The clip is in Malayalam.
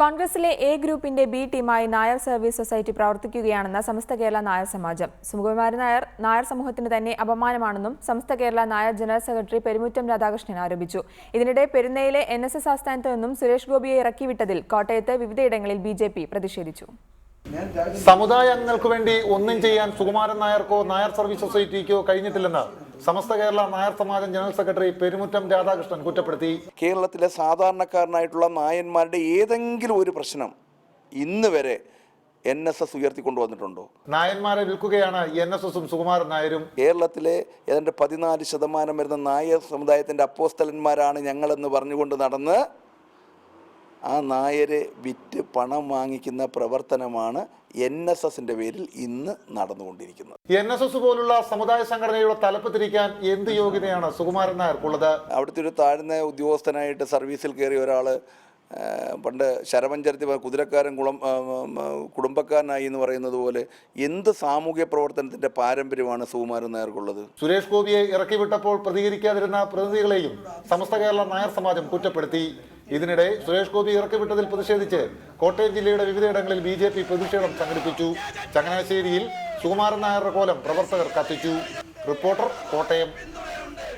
കോൺഗ്രസിലെ എ ഗ്രൂപ്പിന്റെ ബി ടീമായി നായർ സർവീസ് സൊസൈറ്റി പ്രവർത്തിക്കുകയാണെന്ന് സമസ്ത കേരള നായർ സമാജം. സുകുമാരൻ നായർ നായർ സമൂഹത്തിന് തന്നെ അപമാനമാണെന്നും സമസ്ത കേരള നായർ ജനറൽ സെക്രട്ടറി പെരുമുറ്റം രാധാകൃഷ്ണൻ ആരോപിച്ചു. ഇതിനിടെ പെരുന്നയിലെ എൻ എസ് എസ് ആസ്ഥാനത്ത് നിന്നും സുരേഷ് ഗോപിയെ ഇറക്കിവിട്ടതിൽ കോട്ടയത്ത് വിവിധയിടങ്ങളിൽ ബി ജെ പി പ്രതിഷേധിച്ചു. സമുദായ അംഗങ്ങൾക്ക് വേണ്ടി ഒന്നും ചെയ്യാൻ സുകുമാരൻ നായർക്കോ നായർ സർവീസ് സൊസൈറ്റിക്കോ കഴിഞ്ഞിട്ടില്ലെന്ന് സമസ്ത കേരള നായർ സമാജം ജനറൽ സെക്രട്ടറി പെരുമുറ്റം രാധാകൃഷ്ണൻ കുറ്റപ്പെടുത്തി. കേരളത്തിലെ സാധാരണക്കാരനായിട്ടുള്ള നായന്മാരുടെ ഏതെങ്കിലും ഒരു പ്രശ്നം ഇന്ന് വരെ എൻ എസ് എസ് ഉയർത്തിക്കൊണ്ടുവന്നിട്ടുണ്ടോ നായന്മാരെ വിൽക്കുകയാണ് എൻ എസ് എസും സുകുമാരൻ നായരും. കേരളത്തിലെ ഏതാണ്ട് പതിനാല് ശതമാനം വരുന്ന നായർ സമുദായത്തിന്റെ അപ്പോസ്തലന്മാരാണ് ഞങ്ങളെന്ന് പറഞ്ഞുകൊണ്ട് നടന്ന് ആ നായരെ വിറ്റ് പണം വാങ്ങിക്കുന്ന പ്രവർത്തനമാണ് എൻ എസ് എസിന്റെ പേരിൽ ഇന്ന് നടന്നുകൊണ്ടിരിക്കുന്നത്. എൻ എസ് എസ് പോലുള്ള സമുദായ സംഘടനയുടെ തലപ്പത്തിരിക്കാൻ എന്ത് യോഗ്യതയാണ് സുകുമാരൻ നായർക്കുള്ളത്? അവിടുത്തെ ഒരു താഴ്ന്ന ഉദ്യോഗസ്ഥനായിട്ട് സർവീസിൽ കയറിയ ഒരാൾ പണ്ട് ശരമഞ്ചരത്തി കുതിരക്കാരൻ കുളം കുടുംബക്കാരനായി എന്ന് പറയുന്നത് പോലെ എന്ത് സാമൂഹ്യ പ്രവർത്തനത്തിന്റെ പാരമ്പര്യമാണ് സുകുമാരൻ നായർക്കുള്ളത്? സുരേഷ് ഗോപിയെ ഇറക്കിവിട്ടപ്പോൾ പ്രതികരിക്കാതിരുന്ന പ്രതിനിധികളെയും സമസ്ത കേരള നായർ സമാജം കുറ്റപ്പെടുത്തി. ഇതിനിടെ സുരേഷ് ഗോപി ഇറക്കിവിട്ടതിൽ പ്രതിഷേധിച്ച് കോട്ടയം ജില്ലയുടെ വിവിധയിടങ്ങളിൽ ബി ജെ പി പ്രതിഷേധം സംഘടിപ്പിച്ചു. ചങ്ങനാശ്ശേരിയിൽ സുകുമാരൻ നായരുടെ കോലം പ്രവർത്തകർ കത്തിച്ചു. റിപ്പോർട്ടർ കോട്ടയം.